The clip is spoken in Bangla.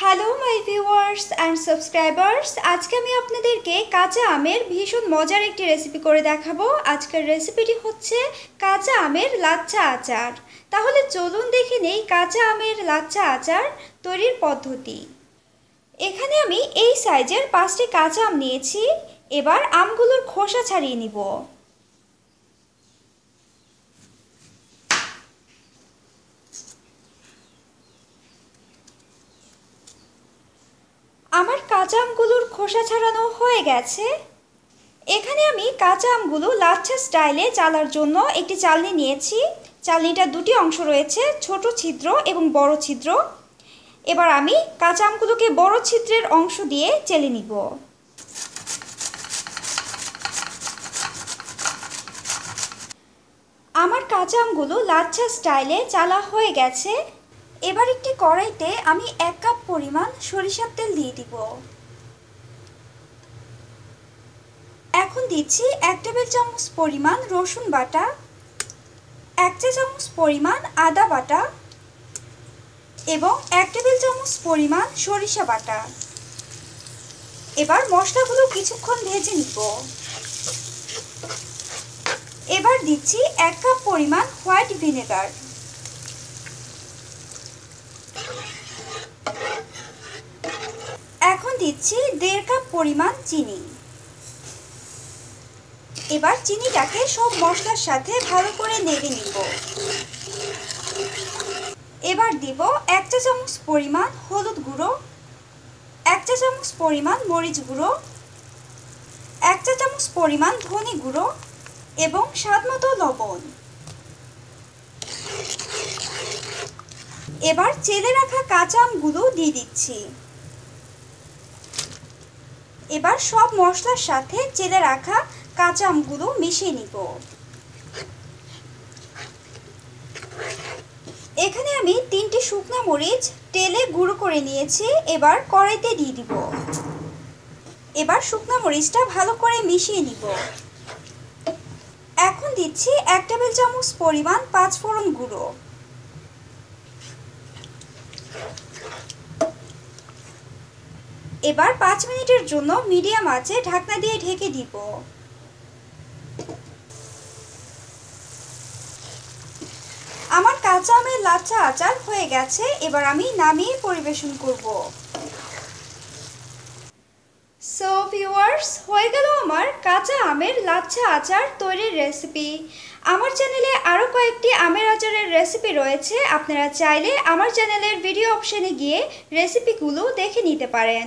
Hello my viewers and subscribers আজকে আমি আপনাদেরকে কাঁচা আমের ভীষণ মজার একটি রেসিপি করে দেখাবো। আজকের রেসিপিটি হচ্ছে কাঁচা আমের লাচ্ছা আচার। তাহলে চলুন দেখে নেই কাঁচা আমের লাচ্ছা আচার তৈরির পদ্ধতি। এখানে আমি এই সাইজের পাঁচটি কাঁচা আম নিয়েছি। এবার আমগুলোর খোসা ছাড়িয়ে নিব আমার কাঁচা আমগুলোর খোসা ছাড়ানো হয়ে গেছে। এখানে আমি কাঁচা আমগুলো লাচ্ছা স্টাইলে চালার জন্য একটি চালনি নিয়েছি। চালনিটার দুটি অংশ রয়েছে, ছোট ছিদ্র এবং বড় ছিদ্র। এবার আমি কাঁচা আমগুলোকে বড় ছিদ্রের অংশ দিয়ে চেলে নিব। আমার কাঁচা আমগুলো লাচ্ছা স্টাইলে চালা হয়ে গেছে। এবার একটি কড়াইতে আমি এক কাপ পরিমাণ সরিষার তেল দিয়ে দিব। এখন দিচ্ছি এক টেবিল চামচ পরিমাণ রসুন বাটা, এক চা চামচ পরিমাণ আদা বাটা এবং এক টেবিল চামচ পরিমাণ সরিষা বাটা। এবার মশলাগুলো কিছুক্ষণ ভেজে নিব। এবার দিচ্ছি এক কাপ পরিমাণ হোয়াইট ভিনেগার এখন দিচ্ছি দেড় কাপ পরিমাণ চিনি। এবার চিনিটাকে সব মশলার সাথে ভালো করে নেড়ে নিব। এবার দিব এক চা চামচ পরিমাণ হলুদ গুঁড়ো, এক চা চামচ পরিমাণ মরিচ গুঁড়ো, এক চা চামচ পরিমাণ ধনে গুঁড়ো এবং স্বাদ মতো লবণ। এবার চেলে রাখা কাঁচা আমগুলো দিয়ে দিচ্ছি। এবার সব মশলার সাথে চেলে রাখা কাঁচা আমগুলো মিশিয়ে নিব। এখানে আমি তিনটি শুকনো মরিচ তেলে গুঁড়ো করে নিয়েছি, এবার কড়াইতে দিয়ে দিব। এবার শুকনো মরিচটা ভালো করে মিশিয়ে নিব। এখন দিচ্ছি এক টেবিল চামচ পরিমাণ পাঁচ ফোড়ন গুঁড়ো। এবার পাঁচ মিনিটের জন্য মিডিয়াম আঁচে ঢাকনা দিয়ে ঢেকে দিব। আমার কাঁচা আমের লাচ্ছা আচার হয়ে গেছে, এবার আমি নামিয়ে পরিবেশন করব। সো ভিউয়ার্স হয়ে গেল আমার কাঁচা আমের লাচ্ছা আচার তৈরির রেসিপি আমার চ্যানেলে আরও কয়েকটি আমের আচারের রেসিপি রয়েছে, আপনারা চাইলে আমার চ্যানেলের ভিডিও অপশানে গিয়ে রেসিপিগুলো দেখে নিতে পারেন।